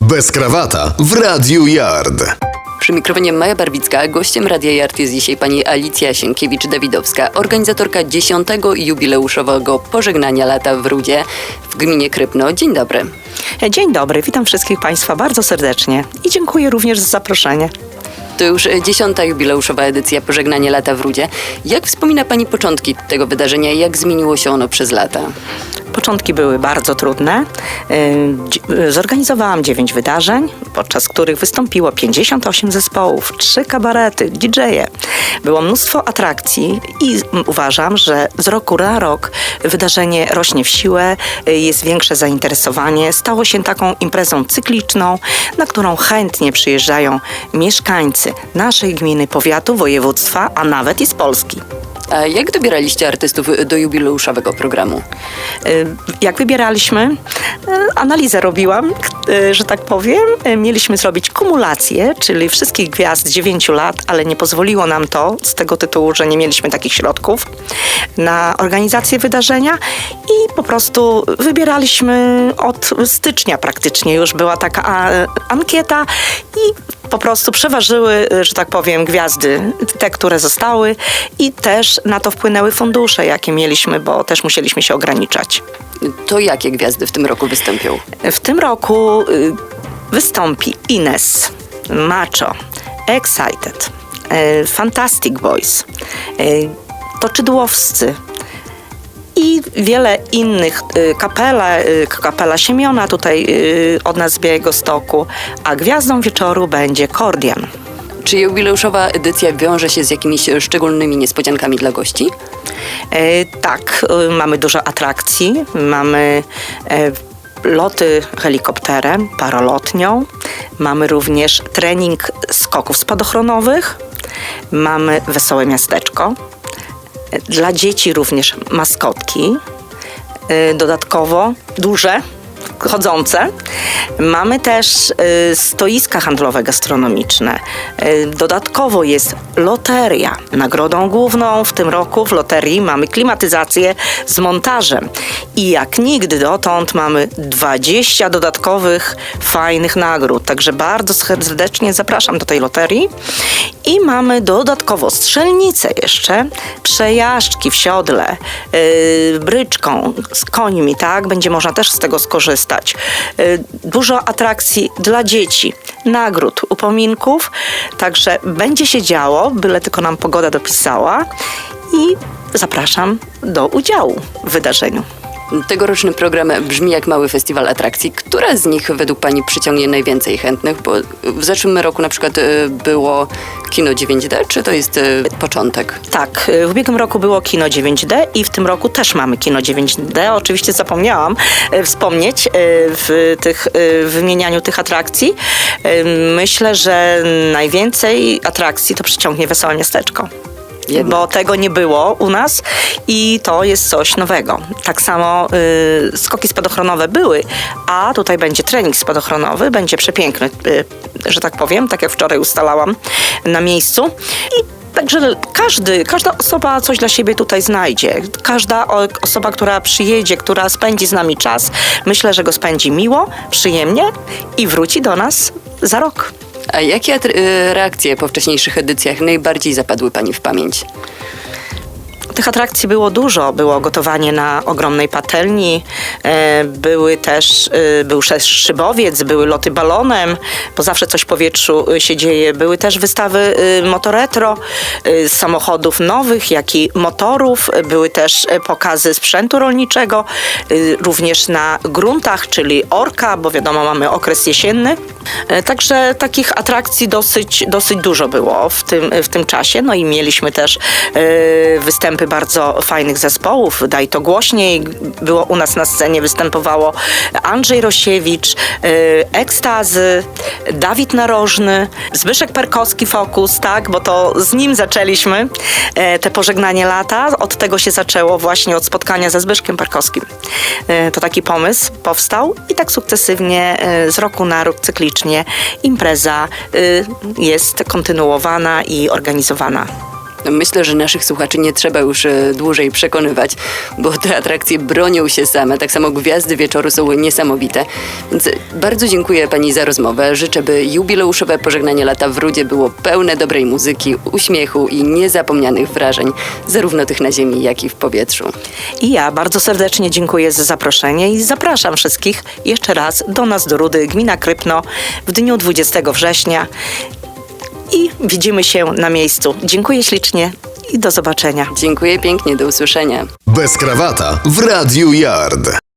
Bez krawata w Radiu Yard. Przy mikrofonie Maja Barbicka, gościem Radia Jart jest dzisiaj pani Alicja Sienkiewicz-Dawidowska, organizatorka 10. jubileuszowego pożegnania lata w Rudzie w gminie Krypno. Dzień dobry. Dzień dobry, witam wszystkich Państwa bardzo serdecznie i dziękuję również za zaproszenie. To już dziesiąta jubileuszowa edycja Pożegnania Lata w Rudzie. Jak wspomina Pani początki tego wydarzenia i jak zmieniło się ono przez lata? Początki były bardzo trudne. Yy, dzi- Zorganizowałam 9 wydarzeń, podczas których wystąpiło 58 zespołów, 3 kabarety, DJ-e. Było mnóstwo atrakcji i uważam, że z roku na rok wydarzenie rośnie w siłę, yy, jest większe zainteresowanie, stało się taką imprezą cykliczną, na którą chętnie przyjeżdżają mieszkańcy naszej gminy, powiatu, województwa, a nawet i z Polski. A jak dobieraliście artystów do jubileuszowego programu? Y, Jak wybieraliśmy, y, analizę robiłam, y, że tak powiem. Y, Mieliśmy zrobić kumulację, czyli wszystkich gwiazd 9 lat, ale nie pozwoliło nam to z tego tytułu, że nie mieliśmy takich środków na organizację wydarzenia i po prostu wybieraliśmy od stycznia praktycznie już była taka ankieta i po prostu przeważyły, y, że tak powiem, gwiazdy, te, które zostały i też na to wpłynęły fundusze, jakie mieliśmy, bo też musieliśmy się ograniczać. To jakie gwiazdy w tym roku wystąpią? W tym roku y, wystąpi Ines, Macho, Excited, y, Fantastic Boys, Toczydłowscy wiele innych. y, Kapela, y, kapela Siemiona tutaj y, od nas z Białego Stoku, a gwiazdą wieczoru będzie Kordian. Czy jubileuszowa edycja wiąże się z jakimiś szczególnymi niespodziankami dla gości? E, tak, mamy dużo atrakcji, mamy e, loty helikopterem, paralotnią, mamy również trening skoków spadochronowych, mamy wesołe miasteczko, dla dzieci również maskotki, e, dodatkowo duże, chodzące. Mamy też y, stoiska handlowe gastronomiczne. Y, dodatkowo jest loteria. Nagrodą główną w tym roku w loterii mamy klimatyzację z montażem. I jak nigdy dotąd mamy 20 dodatkowych fajnych nagród. Także bardzo serdecznie zapraszam do tej loterii. I mamy dodatkowo strzelnicę jeszcze, przejażdżki w siodle, yy, bryczką, z końmi, tak? Będzie można też z tego skorzystać. Yy, dużo atrakcji dla dzieci, nagród, upominków, także będzie się działo, byle tylko nam pogoda dopisała. I zapraszam do udziału w wydarzeniu. Tegoroczny program brzmi jak mały festiwal atrakcji. Która z nich według Pani przyciągnie najwięcej chętnych? Bo w zeszłym roku na przykład y, było kino 9D, czy to jest y, początek? Tak, y, w ubiegłym roku było kino 9D i w tym roku też mamy kino 9D. Oczywiście zapomniałam wspomnieć w tych w wymienianiu tych atrakcji. Myślę, że najwięcej atrakcji to przyciągnie Wesołe Miasteczko. Jednak. Bo tego nie było u nas i to jest coś nowego. Tak samo y, skoki spadochronowe były, a tutaj będzie trening spadochronowy, będzie przepiękny, y, że tak powiem, tak jak wczoraj ustalałam na miejscu. I Także każdy, każda osoba coś dla siebie tutaj znajdzie. Każda osoba, która przyjedzie, która spędzi z nami czas, myślę, że go spędzi miło, przyjemnie i wróci do nas za rok. A jakie y, reakcje po wcześniejszych edycjach najbardziej zapadły Pani w pamięć? Tych atrakcji było dużo. Było gotowanie na ogromnej patelni, e, były też, e, był też szybowiec, były loty balonem, bo zawsze coś w powietrzu e, się dzieje. Były też wystawy motoretro samochodów nowych, jak i motorów. Były też e, pokazy sprzętu rolniczego, również na gruntach, czyli orka, bo wiadomo, mamy okres jesienny. E, Także takich atrakcji dosyć, dosyć dużo było w tym, w tym czasie. No i mieliśmy też e, występy bardzo fajnych zespołów. Daj to głośniej. Było u nas na scenie występowało Andrzej Rosiewicz, e, Ekstazy, Dawid Narożny, Zbyszek Perkowski Fokus, tak, bo to z nim zaczęliśmy te pożegnanie lata. Od tego się zaczęło właśnie od spotkania ze Zbyszkiem Perkowskim. To taki pomysł powstał i tak sukcesywnie z roku na rok cyklicznie impreza e, jest kontynuowana i organizowana. No, Myślę, że naszych słuchaczy nie trzeba już e, dłużej przekonywać, bo te atrakcje bronią się same. Tak samo gwiazdy wieczoru są niesamowite. Więc e, bardzo dziękuję pani za rozmowę. Życzę, by jubileuszowe pożegnanie lata w Rudzie było pełne dobrej muzyki, uśmiechu i niezapomnianych wrażeń, zarówno tych na ziemi, jak i w powietrzu. I ja bardzo serdecznie dziękuję za zaproszenie i zapraszam wszystkich jeszcze raz do nas do Rudy, gmina Krypno w dniu 20 września i widzimy się na miejscu. Dziękuję ślicznie i do zobaczenia. Dziękuję pięknie, do usłyszenia. Bez krawata w Radiu Yard.